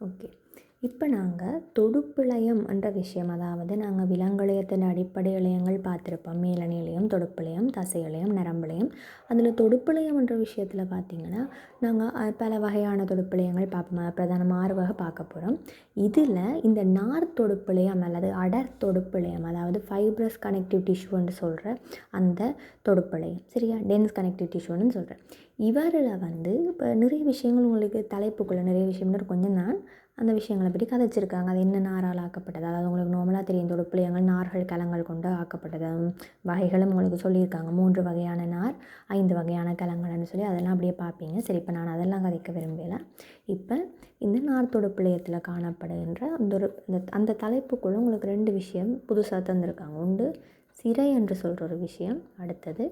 Okay இப்போ நாங்கள் தொடுப்பிழையம் என்ற விஷயம் அதாவது நாங்கள் விலங்கிழையத்தின் அடிப்படை இழையங்கள் பார்த்துருப்போம். மேலநிலையம் தொடுப்பிழையம் தசையிழையம் நரம்பிழையம் அதில் தொடுப்பிழையம் என்ற விஷயத்தில் பார்த்திங்கன்னா நாங்கள் பல வகையான தொடுப்பிழையங்கள் பார்ப்போம். பிரதானமாக ஆறு வகை பார்க்க போகிறோம். இதில் இந்த நார் தொடுப்பிழையம் அல்லது அடர் தொடுப்பிழையம் அதாவது ஃபைப்ரஸ் கனெக்டிவ் டிஷ்யூன்னு சொல்கிற அந்த தொடுப்பிழையம் சரியா? டென்ஸ் கனெக்டிவ் டிஷ்யூன்னு சொல்கிறேன். இவரில் வந்து இப்போ நிறைய விஷயங்கள் உங்களுக்கு தலைப்புக்குள்ளே நிறைய விஷயம்னு கொஞ்சம் நான் அந்த விஷயங்களை பற்றி கதைச்சிருக்காங்க. அது என்ன நாரால் ஆக்கப்பட்டது? அதாவது உங்களுக்கு நார்மலாக தெரியும் தொடுப்புளியங்கள் நார்கள் கலங்கள் கொண்டு ஆக்கப்பட்டது. வகைகளும் உங்களுக்கு சொல்லியிருக்காங்க. மூன்று வகையான நார் ஐந்து வகையான கலங்கள்னு சொல்லி அதெல்லாம் அப்படியே பார்ப்பீங்க. சரி இப்போ நான் அதெல்லாம் கதைக்க விரும்பலை இப்போ இந்த நார் தொடுப்பிழையத்தில் காணப்படுகின்ற அந்த ஒரு அந்த அந்த தலைப்புக்குள்ளே உங்களுக்கு ரெண்டு விஷயம் புதுசாக தந்திருக்காங்க. உண்டு சிறை என்று சொல்கிற ஒரு விஷயம் அடுத்தது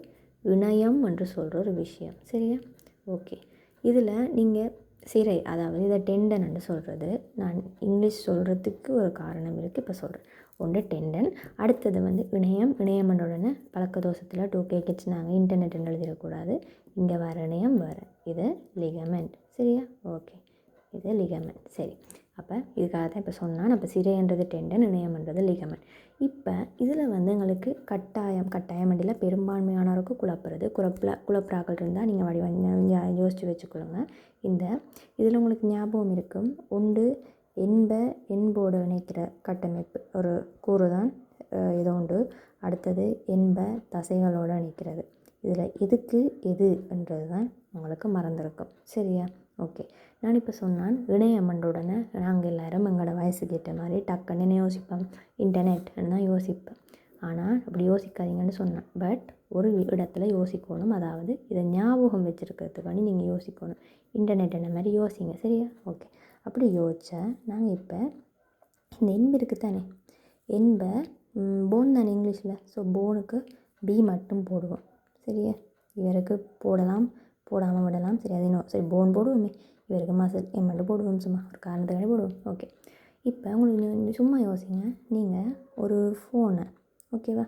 இணையம் என்று சொல்கிற ஒரு விஷயம். சரியா? ஓகே. இதில் நீங்கள் சிறை அதாவது இதை டெண்டன்னு சொல்கிறது நான் இங்கிலீஷ் சொல்கிறதுக்கு ஒரு காரணம் இருக்குது இப்போ சொல்கிறேன் ஒன்று டெண்டன் அடுத்தது வந்து இணையம். இணையம் உடனே பழக்க தோஷத்தில் டூ கே கிட்ஸ் நாங்கள் இன்டர்நெட்னு எழுதிடக்கூடாது. இங்கே வர இணையம் வேறு இது லிகமெண்ட் சரியா? ஓகே இது லிகமெண்ட் சரி. அப்போ இதுக்காக தான் இப்போ சொன்னால் நம்ம சிறைன்றது டெண்டன் இணையம்ன்றது லிகமெண்ட் இப்போ இதில் வந்து எங்களுக்கு கட்டாயம் கட்டாயம் அடியில் பெரும்பான்மையானவருக்கு குழப்புறது குழப்பில் குழப்பறாக்கள் இருந்தால் நீங்கள் வடி யோசித்து வச்சுக்கொள்ளுங்க. இந்த இதில் உங்களுக்கு ஞாபகம் இருக்கும் உண்டு என்ப என்போடு இணைக்கிற கட்டமைப்பு ஒரு கூறு தான் இது உண்டு. அடுத்தது என்ப தசைகளோடு இணைக்கிறது. இதில் எதுக்கு எது என்றது தான் உங்களுக்கு மறந்துருக்கும். சரியா? ஓகே. நான் இப்போ சொன்னான் இணையமண்ட உடனே நாங்கள் எல்லோரும் எங்களோட வயசுக்கு ஏற்ற மாதிரி டக்குன்னு யோசிப்போம்? இன்டர்நெட்னு தான் யோசிப்பேன் ஆனால் அப்படி யோசிக்காதீங்கன்னு சொன்னேன். பட் ஒரு இடத்துல யோசிக்கணும். அதாவது இதை ஞாபகம் வச்சுருக்கிறதுக்காண்டி நீங்கள் யோசிக்கணும். இன்டர்நெட் என்ன மாதிரி யோசிங்க. சரியா? ஓகே. அப்படி யோசித்தா நாங்கள் இப்போ இந்த எண்பு இருக்குது தானே எண்பை போன் தானே இங்கிலீஷில்? ஸோ போனுக்கு பி மட்டும் போடுவோம். சரியா? இவருக்கு போடலாம். போடாமல் விடலாம். சரி அது இன்னும் சரி போன் போடுவோமே. இவருக்கு மசில் எம் மட்டும் போடுவோம் சும்மா ஒரு காரணத்துக்காக போடுவோம். ஓகே இப்போ உங்களுக்கு சும்மா யோசிங்க. நீங்கள் ஒரு ஃபோனை ஓகேவா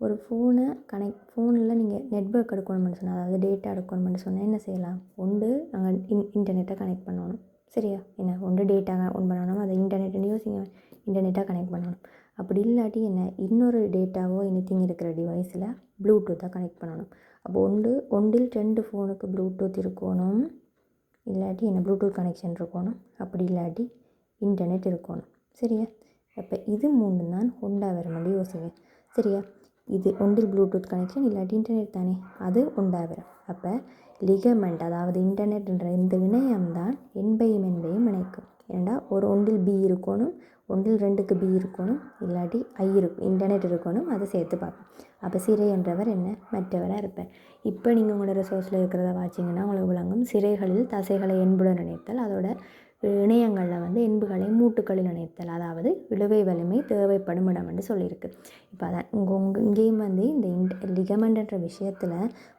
ஒரு ஃபோனை கனெக்ட் ஃபோனில் நீங்கள் நெட்ஒர்க் எடுக்கணும்னு சொன்னால் அதாவது டேட்டா எடுக்கணும்னு சொன்னால் என்ன செய்யலாம்? ஒன்று நாங்கள் இன் இன்டர்நெட்டை கனெக்ட் பண்ணணும். சரியா? என்ன? ஒன்று டேட்டா ஒன் பண்ணணும். அதை இன்டர்நெட்டுன்னு யோசிங்க. இன்டர்நெட்டாக கனெக்ட் பண்ணணும். அப்படி இல்லாட்டி என்ன இன்னொரு டேட்டாவோ எனித்திங் இருக்கிற டிவைஸில் ப்ளூடூத்தாக கனெக்ட் பண்ணணும். அப்போ ஒன்று ஒன்றில் ரெண்டு ஃபோனுக்கு ப்ளூடூத் இருக்கணும். இல்லாட்டி என்ன ப்ளூடூத் கனெக்ஷன் இருக்கணும். அப்படி இல்லாட்டி இன்டர்நெட் இருக்கணும். சரியா? அப்போ இது மூணு தான் ஹோண்டா வர மாதிரி யோசிங்க. சரியா? இது ஒன்றில் ப்ளூடூத் கனெக்ஷன் இல்லாட்டி இன்டர்நெட் தானே? அது உண்டாகிறோம் வரும் அப்போ லிகமெண்ட் அதாவது இன்டர்நெட்ன்ற இந்த இணையம் தான் என்பையும் என்பையும் இணைக்கும். ஏன்னா ஒரு ஒன்றில் பி இருக்கணும் ஒன்றில் ரெண்டுக்கு பி இருக்கணும் இல்லாட்டி ஐ இருக்கும் இன்டர்நெட் இருக்கணும் அதை சேர்த்து பார்ப்போம். அப்போ சிறை என்றவர் என்ன? மற்றவராக இருப்பார். இப்போ நீங்கள் உங்களோட ரிசோர்ஸில் இருக்கிறத வாச்சிங்கன்னா உங்களுக்கு விளங்கும். சிறைகளில் தசைகளை என்புடன் நினைத்தால் அதோட இணையங்களில் வந்து இன்புகளை மூட்டுக்களில் இணைத்தல் அதாவது இழுவை வலிமை தேவைப்படும் இடம் என்று சொல்லியிருக்கு. இப்போ அதான் உங்கள் உங்கள் இங்கேயும் வந்து இந்த லிகமெண்ட்ன்ற விஷயத்தில்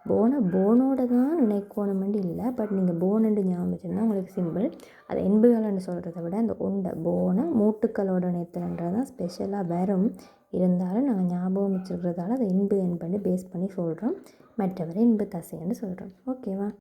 போனை போனோட தான் இணைக்கணுமெண்டு இல்லை. பட் நீங்கள் போனண்டு ஞாபகம் வச்சுருந்தா உங்களுக்கு சிம்பிள். அது என்புகள்னு சொல்கிறத விட அந்த உண்டை போனை மூட்டுக்களோட இணைத்தல்ன்றது தான் ஸ்பெஷலாக வரும். இருந்தாலும் நாங்கள் ஞாபகம் வச்சுருக்கிறதால அதை இன்பு என்பன்னு பேஸ் பண்ணி சொல்கிறோம் மற்றவரை இன்பு தசைன்னு சொல்கிறோம் ஓகேவா